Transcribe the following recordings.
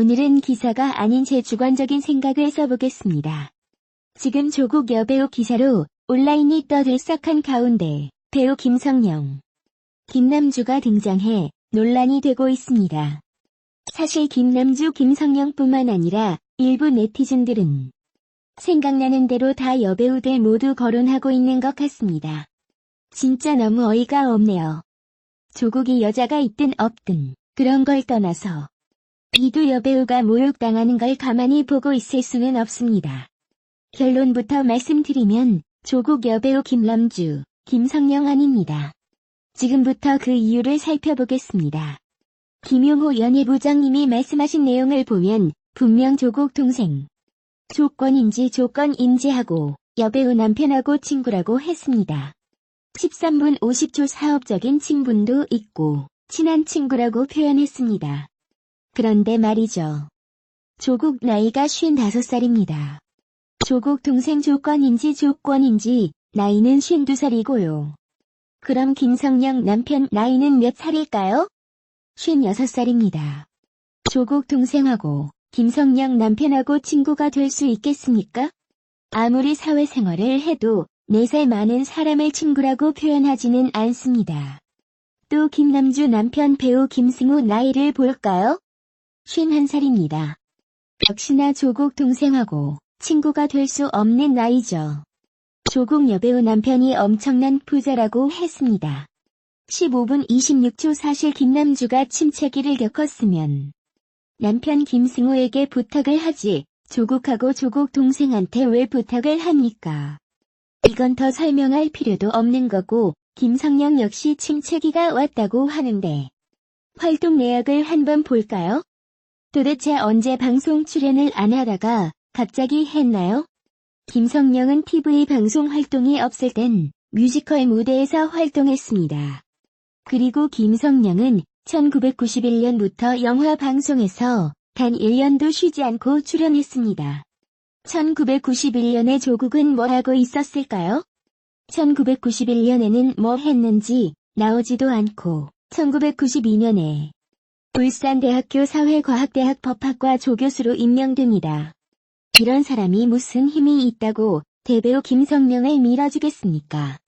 오늘은 기사가 아닌 제 주관적인 생각을 써보겠습니다. 지금 조국 여배우 기사로 온라인이 떠들썩한 가운데 배우 김성령, 김남주가 등장해 논란이 되고 있습니다. 사실 김남주 김성령뿐만 아니라 일부 네티즌들은 생각나는 대로 다 여배우들 모두 거론하고 있는 것 같습니다. 진짜 너무 어이가 없네요. 조국이 여자가 있든 없든 그런 걸 떠나서 이두 여배우가 모욕당하는 걸 가만히 보고 있을 수는 없습니다. 결론부터 말씀드리면 조국 여배우 김남주, 김성령 아닙니다. 지금부터 그 이유를 살펴보겠습니다. 김용호 연예부장님이 말씀하신 내용을 보면 분명 조국 동생 조건인지 조건인지 하고 여배우 남편하고 친구라고 했습니다. 13분 50초 사업적인 친분도 있고 친한 친구라고 표현했습니다. 그런데 말이죠. 조국 나이가 55살입니다. 조국 동생 조건인지 조건인지 나이는 52살이고요. 그럼 김성령 남편 나이는 몇 살일까요? 56살입니다. 조국 동생하고 김성령 남편하고 친구가 될 수 있겠습니까? 아무리 사회생활을 해도 4살 많은 사람을 친구라고 표현하지는 않습니다. 또 김남주 남편 배우 김승우 나이를 볼까요? 51살입니다. 역시나 조국 동생하고 친구가 될 수 없는 나이죠. 조국 여배우 남편이 엄청난 부자라고 했습니다. 15분 26초 사실 김남주가 침체기를 겪었으면 남편 김승우에게 부탁을 하지 조국하고 조국 동생한테 왜 부탁을 합니까? 이건 더 설명할 필요도 없는 거고 김성령 역시 침체기가 왔다고 하는데 활동 내역을 한번 볼까요? 도대체 언제 방송 출연을 안 하다가 갑자기 했나요? 김성령은 TV 방송 활동이 없을 땐 뮤지컬 무대에서 활동했습니다. 그리고 김성령은 1991년부터 영화 방송에서 단 1년도 쉬지 않고 출연했습니다. 1991년에 조국은 뭐 하고 있었을까요? 1991년에는 뭐 했는지 나오지도 않고 1992년에 울산대학교 사회과학대학 법학과 조교수로 임명됩니다. 이런 사람이 무슨 힘이 있다고 대배우 김성령을 밀어주겠습니까?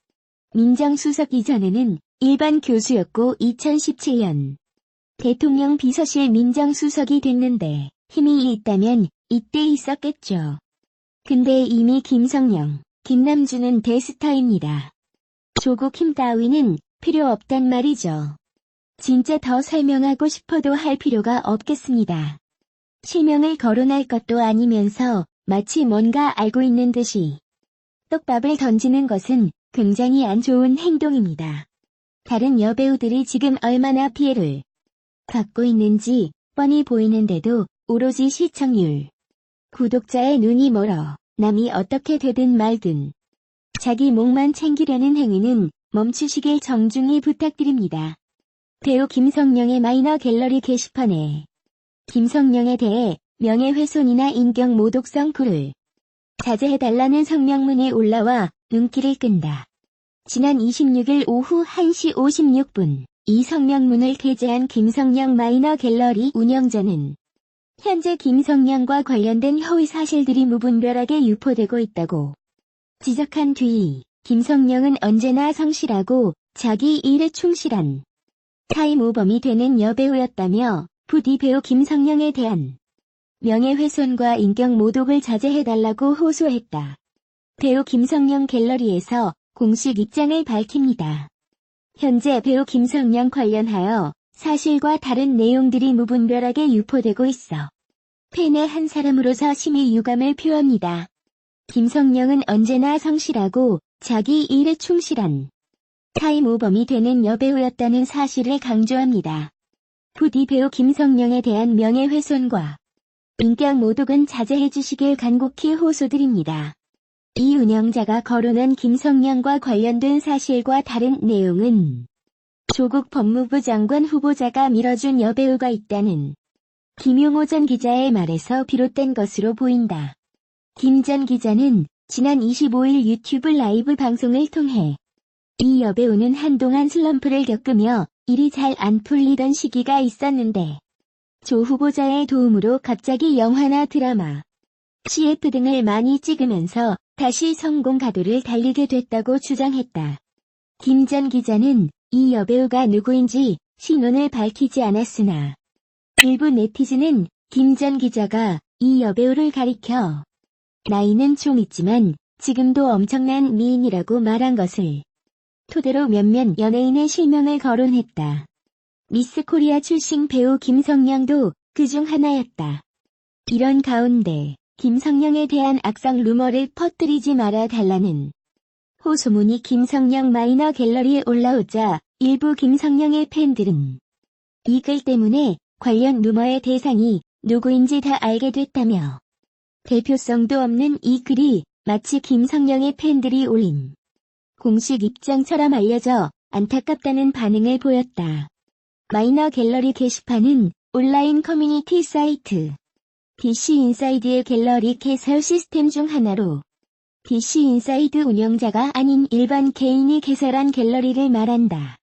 민정수석 이전에는 일반 교수였고 2017년 대통령 비서실 민정수석이 됐는데 힘이 있다면 이때 있었겠죠. 근데 이미 김성령, 김남주는 대스타입니다. 조국 힘 따위는 필요 없단 말이죠. 진짜 더 설명하고 싶어도 할 필요가 없겠습니다. 실명을 거론할 것도 아니면서 마치 뭔가 알고 있는 듯이 떡밥을 던지는 것은 굉장히 안 좋은 행동입니다. 다른 여배우들이 지금 얼마나 피해를 받고 있는지 뻔히 보이는데도 오로지 시청률. 구독자의 눈이 멀어 남이 어떻게 되든 말든 자기 목만 챙기려는 행위는 멈추시길 정중히 부탁드립니다. 배우 김성령의 마이너 갤러리 게시판에 김성령에 대해 명예훼손이나 인격 모독성 글을 자제해달라는 성명문이 올라와 눈길을 끈다. 지난 26일 오후 1시 56분 이 성명문을 게재한 김성령 마이너 갤러리 운영자는 현재 김성령과 관련된 허위 사실들이 무분별하게 유포되고 있다고 지적한 뒤 김성령은 언제나 성실하고 자기 일에 충실한 타임오범이 되는 여배우였다며 부디 배우 김성령에 대한 명예훼손과 인격 모독을 자제해달라고 호소했다. 배우 김성령 갤러리에서 공식 입장을 밝힙니다. 현재 배우 김성령 관련하여 사실과 다른 내용들이 무분별하게 유포되고 있어 팬의 한 사람으로서 심히 유감을 표합니다. 김성령은 언제나 성실하고 자기 일에 충실한 타임오범이 되는 여배우였다는 사실을 강조합니다. 부디 배우 김성령에 대한 명예훼손과 인격 모독은 자제해 주시길 간곡히 호소드립니다. 이 운영자가 거론한 김성령과 관련된 사실과 다른 내용은 조국 법무부 장관 후보자가 밀어준 여배우가 있다는 김용호 전 기자의 말에서 비롯된 것으로 보인다. 김 전 기자는 지난 25일 유튜브 라이브 방송을 통해 이 여배우는 한동안 슬럼프를 겪으며 일이 잘 안 풀리던 시기가 있었는데 조 후보자의 도움으로 갑자기 영화나 드라마, CF 등을 많이 찍으면서 다시 성공 가도를 달리게 됐다고 주장했다. 김 전 기자는 이 여배우가 누구인지 신원을 밝히지 않았으나 일부 네티즌은 김 전 기자가 이 여배우를 가리켜 나이는 좀 있지만 지금도 엄청난 미인이라고 말한 것을 토대로 몇몇 연예인의 실명을 거론했다. 미스 코리아 출신 배우 김성령도 그 중 하나였다. 이런 가운데 김성령에 대한 악성 루머를 퍼뜨리지 말아 달라는 호소문이 김성령 마이너 갤러리에 올라오자 일부 김성령의 팬들은 이 글 때문에 관련 루머의 대상이 누구인지 다 알게 됐다며 대표성도 없는 이 글이 마치 김성령의 팬들이 올린 공식 입장처럼 알려져 안타깝다는 반응을 보였다. 마이너 갤러리 게시판은 온라인 커뮤니티 사이트 DC 인사이드의 갤러리 개설 시스템 중 하나로 DC 인사이드 운영자가 아닌 일반 개인이 개설한 갤러리를 말한다.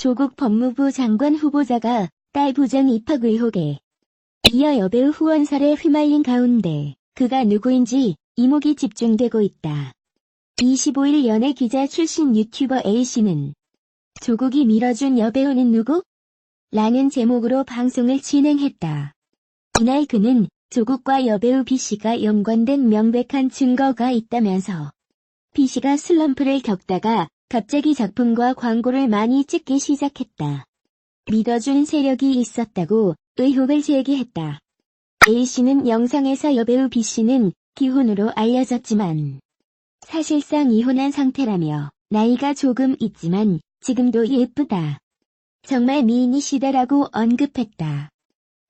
조국 법무부 장관 후보자가 딸 부정 입학 의혹에 이어 여배우 후원설에 휘말린 가운데 그가 누구인지 이목이 집중되고 있다. 25일 연예 기자 출신 유튜버 A씨는 조국이 밀어준 여배우는 누구? 라는 제목으로 방송을 진행했다. 이날 그는 조국과 여배우 B씨가 연관된 명백한 증거가 있다면서 B씨가 슬럼프를 겪다가 갑자기 작품과 광고를 많이 찍기 시작했다. 믿어준 세력이 있었다고 의혹을 제기했다. A씨는 영상에서 여배우 B씨는 기혼으로 알려졌지만 사실상 이혼한 상태라며 나이가 조금 있지만 지금도 예쁘다. 정말 미인이시다라고 언급했다.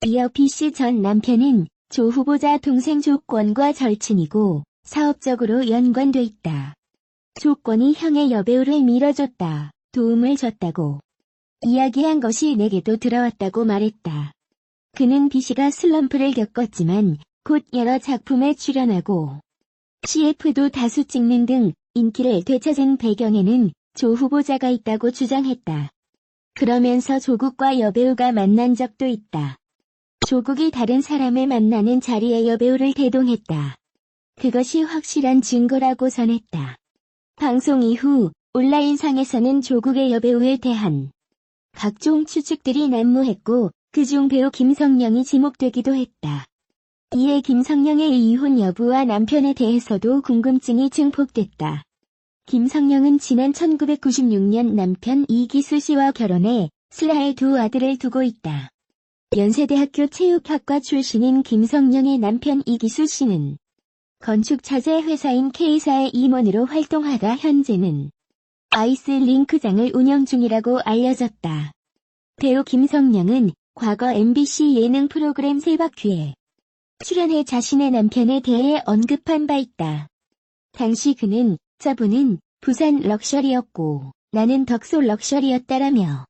이어 B씨 전 남편은 조 후보자 동생 조건과 절친이고 사업적으로 연관돼 있다. 조건이 형의 여배우를 밀어줬다. 도움을 줬다고. 이야기한 것이 내게도 들어왔다고 말했다. 그는 B씨가 슬럼프를 겪었지만 곧 여러 작품에 출연하고 CF도 다수 찍는 등 인기를 되찾은 배경에는 조 후보자가 있다고 주장했다. 그러면서 조국과 여배우가 만난 적도 있다. 조국이 다른 사람을 만나는 자리에 여배우를 대동했다. 그것이 확실한 증거라고 전했다. 방송 이후 온라인상에서는 조국의 여배우에 대한 각종 추측들이 난무했고 그중 배우 김성령이 지목되기도 했다. 이에 김성령의 이혼 여부와 남편에 대해서도 궁금증이 증폭됐다. 김성령은 지난 1996년 남편 이기수 씨와 결혼해 슬하의 두 아들을 두고 있다. 연세대학교 체육학과 출신인 김성령의 남편 이기수 씨는 건축차제 회사인 K사의 임원으로 활동하다 현재는 아이스 링크장을 운영 중이라고 알려졌다. 배우 김성령은 과거 MBC 예능 프로그램 세바퀴에 출연해 자신의 남편에 대해 언급한 바 있다. 당시 그는 저분은 부산 럭셔리였고 나는 덕소 럭셔리였다라며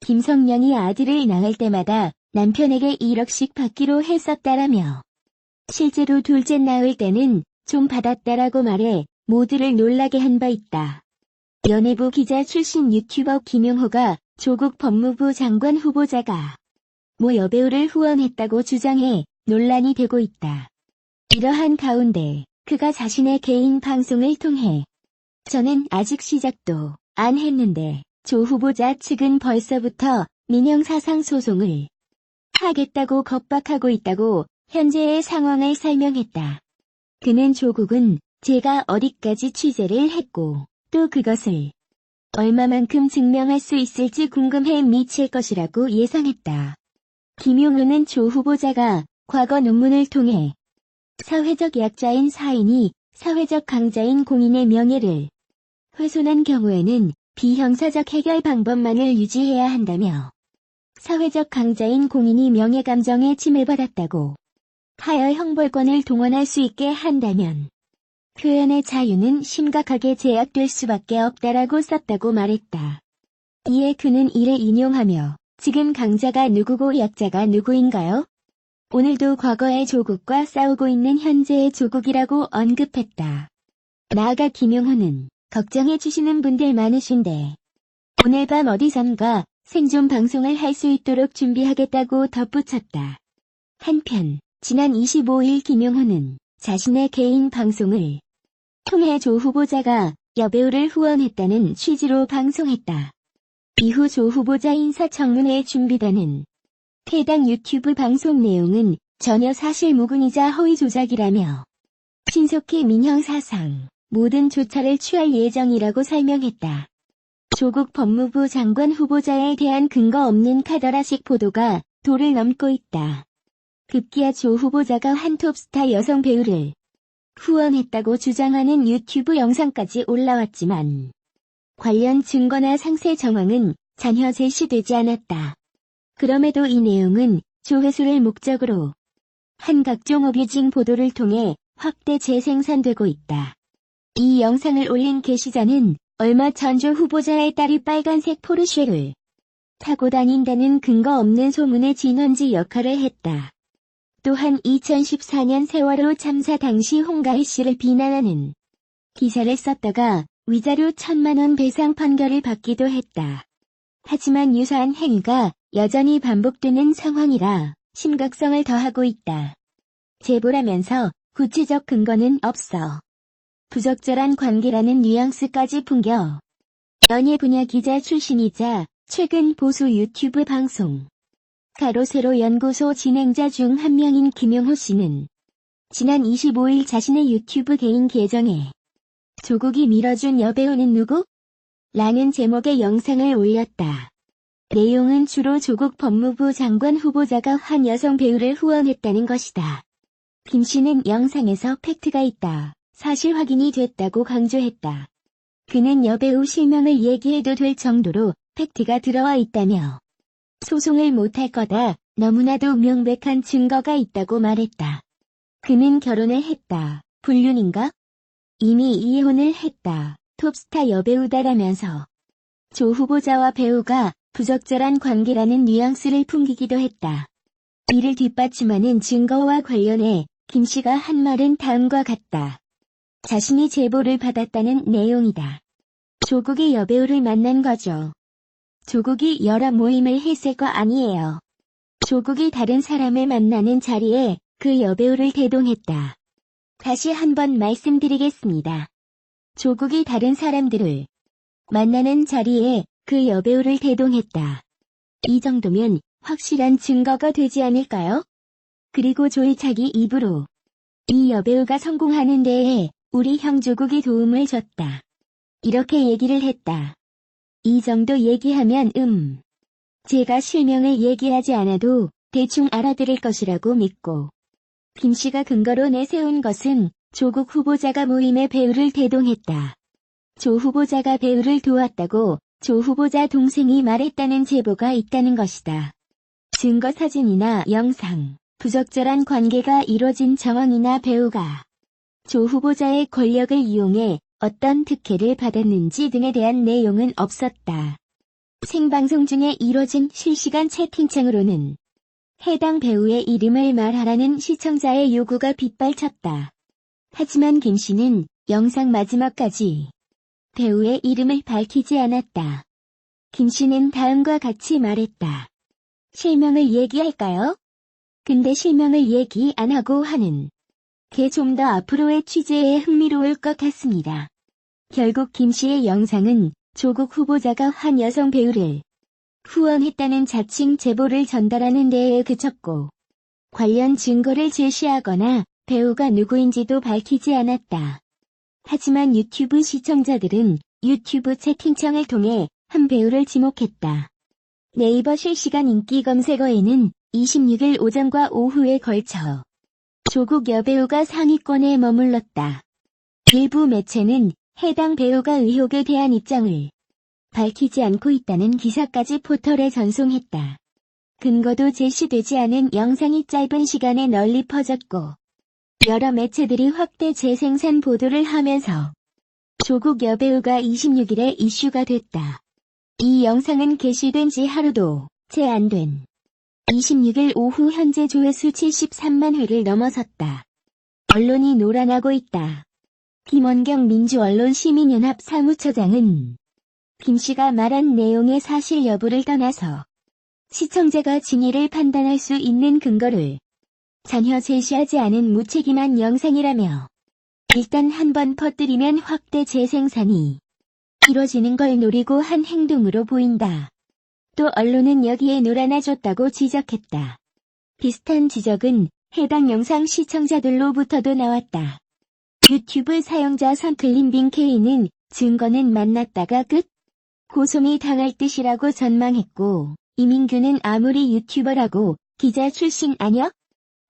김성령이 아들을 낳을 때마다 남편에게 1억씩 받기로 했었다라며 실제로 둘째 낳을 때는 좀 받았다라고 말해 모두를 놀라게 한 바 있다. 연예부 기자 출신 유튜버 김용호가 조국 법무부 장관 후보자가 모 여배우를 후원했다고 주장해 논란이 되고 있다. 이러한 가운데 그가 자신의 개인 방송을 통해 저는 아직 시작도 안 했는데 조 후보자 측은 벌써부터 민영사상 소송을 하겠다고 겁박하고 있다고 현재의 상황을 설명했다. 그는 조국은 제가 어디까지 취재를 했고 또 그것을 얼마만큼 증명할 수 있을지 궁금해 미칠 것이라고 예상했다. 김용호는 조 후보자가 과거 논문을 통해 사회적 약자인 사인이 사회적 강자인 공인의 명예를 훼손한 경우에는 비형사적 해결 방법만을 유지해야 한다며 사회적 강자인 공인이 명예감정에 침해받았다고 하여 형벌권을 동원할 수 있게 한다면 표현의 자유는 심각하게 제약될 수밖에 없다라고 썼다고 말했다. 이에 그는 이를 인용하며 지금 강자가 누구고 약자가 누구인가요? 오늘도 과거의 조국과 싸우고 있는 현재의 조국이라고 언급했다. 나아가 김용호는 걱정해 주시는 분들 많으신데 오늘 밤 어디선가 생존 방송을 할 수 있도록 준비하겠다고 덧붙였다. 한편, 지난 25일 김용호는 자신의 개인 방송을 통해 조 후보자가 여배우를 후원했다는 취지로 방송했다. 이후 조 후보자 인사청문회 준비단은 해당 유튜브 방송 내용은 전혀 사실무근이자 허위 조작이라며 신속히 민형 사상 모든 조처를 취할 예정이라고 설명했다. 조국 법무부 장관 후보자에 대한 근거 없는 카더라식 보도가 도를 넘고 있다. 급기야 조 후보자가 한 톱스타 여성 배우를 후원했다고 주장하는 유튜브 영상까지 올라왔지만 관련 증거나 상세 정황은 전혀 제시되지 않았다. 그럼에도 이 내용은 조회수를 목적으로 한 각종 어뷰징 보도를 통해 확대 재생산되고 있다. 이 영상을 올린 게시자는 얼마 전 조 후보자의 딸이 빨간색 포르쉐를 타고 다닌다는 근거 없는 소문의 진원지 역할을 했다. 또한 2014년 세월호 참사 당시 홍가희 씨를 비난하는 기사를 썼다가 위자료 천만원 배상 판결을 받기도 했다. 하지만 유사한 행위가 여전히 반복되는 상황이라 심각성을 더하고 있다. 제보라면서 구체적 근거는 없어. 부적절한 관계라는 뉘앙스까지 풍겨. 연예 분야 기자 출신이자 최근 보수 유튜브 방송 가로세로 연구소 진행자 중 한 명인 김용호 씨는 지난 25일 자신의 유튜브 개인 계정에 조국이 밀어준 여배우는 누구? 라는 제목의 영상을 올렸다. 내용은 주로 조국 법무부 장관 후보자가 한 여성 배우를 후원했다는 것이다. 김 씨는 영상에서 팩트가 있다. 사실 확인이 됐다고 강조했다. 그는 여배우 실명을 얘기해도 될 정도로 팩트가 들어와 있다며 소송을 못할 거다. 너무나도 명백한 증거가 있다고 말했다. 그는 결혼을 했다. 불륜인가? 이미 이혼을 했다. 톱스타 여배우다라면서 조 후보자와 배우가 부적절한 관계라는 뉘앙스를 풍기기도 했다. 이를 뒷받침하는 증거와 관련해 김 씨가 한 말은 다음과 같다. 자신이 제보를 받았다는 내용이다. 조국의 여배우를 만난 거죠. 조국이 여러 모임을 했을 거 아니에요. 조국이 다른 사람을 만나는 자리에 그 여배우를 대동했다. 다시 한번 말씀드리겠습니다. 조국이 다른 사람들을 만나는 자리에 그 여배우를 대동했다. 이 정도면 확실한 증거가 되지 않을까요? 그리고 조이차기 입으로 이 여배우가 성공하는 데에 우리 형 조국이 도움을 줬다. 이렇게 얘기를 했다. 이 정도 얘기하면 음. 제가 실명을 얘기하지 않아도 대충 알아들을 것이라고 믿고 김 씨가 근거로 내세운 것은 조국 후보자가 모임의 배우를 대동했다. 조 후보자가 배우를 도왔다고 조 후보자 동생이 말했다는 제보가 있다는 것이다. 증거 사진이나 영상, 부적절한 관계가 이뤄진 정황이나 배우가 조 후보자의 권력을 이용해 어떤 특혜를 받았는지 등에 대한 내용은 없었다. 생방송 중에 이뤄진 실시간 채팅창으로는 해당 배우의 이름을 말하라는 시청자의 요구가 빗발쳤다. 하지만 김 씨는 영상 마지막까지 배우의 이름을 밝히지 않았다. 김 씨는 다음과 같이 말했다. 실명을 얘기할까요? 근데 실명을 얘기 안 하고 하는 게 좀 더 앞으로의 취재에 흥미로울 것 같습니다. 결국 김 씨의 영상은 조국 후보자가 한 여성 배우를 후원했다는 자칭 제보를 전달하는 데에 그쳤고 관련 증거를 제시하거나 배우가 누구인지도 밝히지 않았다. 하지만 유튜브 시청자들은 유튜브 채팅창을 통해 한 배우를 지목했다. 네이버 실시간 인기 검색어에는 26일 오전과 오후에 걸쳐 조국 여배우가 상위권에 머물렀다. 일부 매체는 해당 배우가 의혹에 대한 입장을 밝히지 않고 있다는 기사까지 포털에 전송했다. 근거도 제시되지 않은 영상이 짧은 시간에 널리 퍼졌고 여러 매체들이 확대 재생산 보도를 하면서 조국 여배우가 26일에 이슈가 됐다. 이 영상은 게시된 지 하루도 채 안 된 26일 오후 현재 조회수 73만 회를 넘어섰다. 언론이 놀아나고 있다. 김원경 민주언론시민연합 사무처장은 김 씨가 말한 내용의 사실 여부를 떠나서 시청자가 진위를 판단할 수 있는 근거를 전혀 제시하지 않은 무책임한 영상이라며 일단 한번 퍼뜨리면 확대 재생산이 이뤄지는 걸 노리고 한 행동으로 보인다. 또 언론은 여기에 놀아나줬다고 지적했다. 비슷한 지적은 해당 영상 시청자들로부터도 나왔다. 유튜브 사용자 선클린빙 K는 증거는 만났다가 끝? 고소미 당할 뜻이라고 전망했고, 이민규는 아무리 유튜버라고 기자 출신 아냐?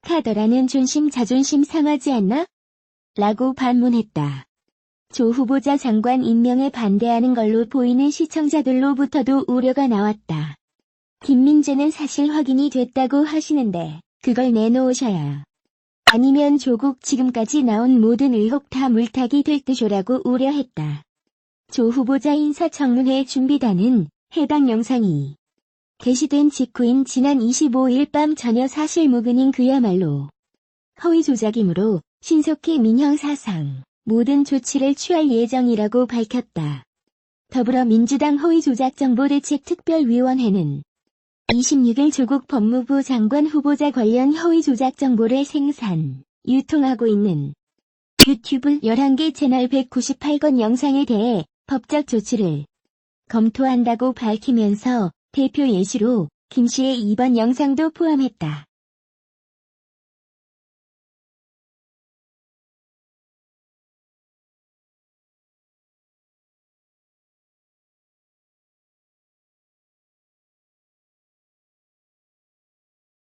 카더라는 존심 자존심 상하지 않나? 라고 반문했다. 조 후보자 장관 임명에 반대하는 걸로 보이는 시청자들로부터도 우려가 나왔다. 김민재는 사실 확인이 됐다고 하시는데 그걸 내놓으셔야. 아니면 조국 지금까지 나온 모든 의혹 다 물타기 될 듯이라고 우려했다. 조 후보자 인사청문회 준비단은 해당 영상이 게시된 직후인 지난 25일 밤 전혀 사실 무근인 그야말로 허위 조작이므로 신속히 민형 사상 모든 조치를 취할 예정이라고 밝혔다. 더불어민주당 허위조작정보대책특별위원회는 26일 조국 법무부 장관 후보자 관련 허위조작 정보를 생산, 유통하고 있는 유튜브 11개 채널 198건 영상에 대해 법적 조치를 검토한다고 밝히면서 대표 예시로 김 씨의 이번 영상도 포함했다.